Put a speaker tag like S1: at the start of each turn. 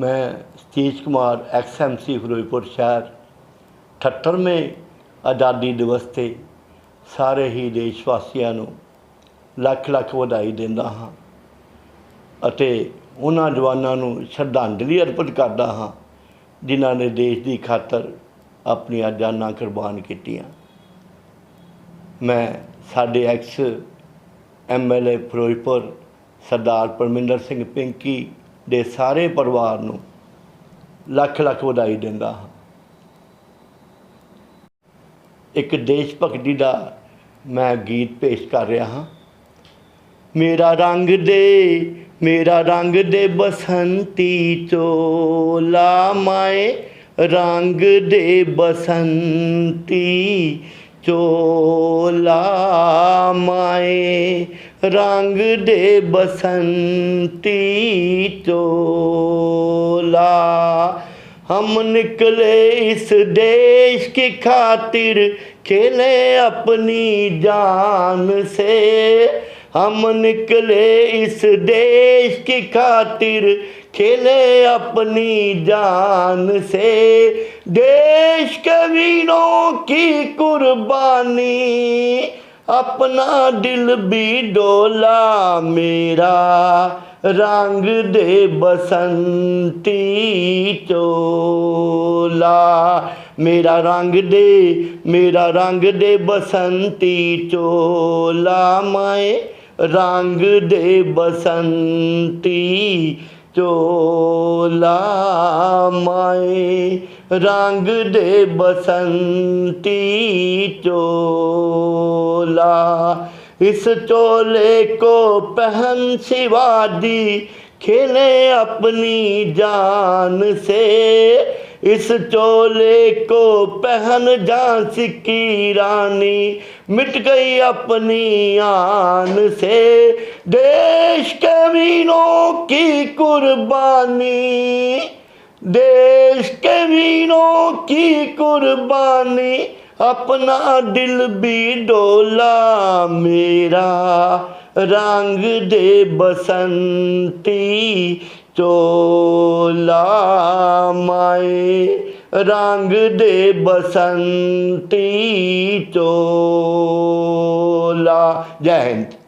S1: ਮੈਂ ਸਤੀਸ਼ ਕੁਮਾਰ ਐਕਸਐਮਸੀ ਫਿਰੋਜ਼ਪੁਰ ਸ਼ਹਿਰ। 78ਵੇਂ ਆਜ਼ਾਦੀ ਦਿਵਸ ਤੇ ਸਾਰੇ ਹੀ ਦੇਸ਼ ਵਾਸੀਆਂ ਨੂੰ ਲੱਖ ਲੱਖ ਵਧਾਈ ਦਿੰਦਾ ਹਾਂ ਅਤੇ ਉਹਨਾਂ ਜਵਾਨਾਂ ਨੂੰ ਸ਼ਰਧਾਂਜਲੀ ਅਰਪਿਤ ਕਰਦਾ ਹਾਂ, ਜਿਨ੍ਹਾਂ ਨੇ ਦੇਸ਼ ਦੀ ਖਾਤਰ ਆਪਣੀਆਂ ਜਾਨਾਂ ਕੁਰਬਾਨ ਕੀਤੀਆਂ। ਮੈਂ ਸਾਡੇ ਐਕਸ ਐਮਐਲਏ ਫਿਰੋਜ਼ਪੁਰ ਸਰਦਾਰ ਪਰਮਿੰਦਰ ਸਿੰਘ ਪਿੰਕੀ ਦੇ ਸਾਰੇ ਪਰਿਵਾਰ ਨੂੰ ਲੱਖ ਲੱਖ ਵਧਾਈ ਦਿੰਦਾ ਹਾਂ। ਇੱਕ ਦੇਸ਼ ਭਗਤੀ ਦਾ ਮੈਂ ਗੀਤ ਪੇਸ਼ ਕਰ ਰਿਹਾ ਹਾਂ। ਮੇਰਾ ਰੰਗ ਦੇ, ਮੇਰਾ ਰੰਗ ਦੇ ਬਸੰਤੀ ਚੋਲਾ, ਮਾਏ ਰੰਗ ਦੇ ਬਸੰਤੀ چولا مائیں رنگ دے بسنتی چولا ہم نکلے اس دیش کی خاطر کھیلے اپنی جان سے ہم نکلے اس دیش کی خاطر کھیلے اپنی جان سے۔ دیش کے ویروں کی قربانی، اپنا دل بھی ڈولا میرا۔ رنگ دے بسنتی چولا۔ میرا رنگ دے، میرا رنگ دے بسنتی چولا۔ مائیں، رنگ دے بسنتی چولا مائے رنگ دے بسنتی چولا اس چولے کو پہن سوا دی کھلے اپنی جان سے اس چولے کو پہن جانس سکی رانی، مٹ گئی اپنی آن سے۔ دیش کے مینوں کی قربانی، دیش کے مینوں کی قربانی، اپنا دل بھی ڈولا میرا۔ رنگ دے بسنتی چولا مائے۔ رنگ دے بسنتی چولا۔ جے ہند۔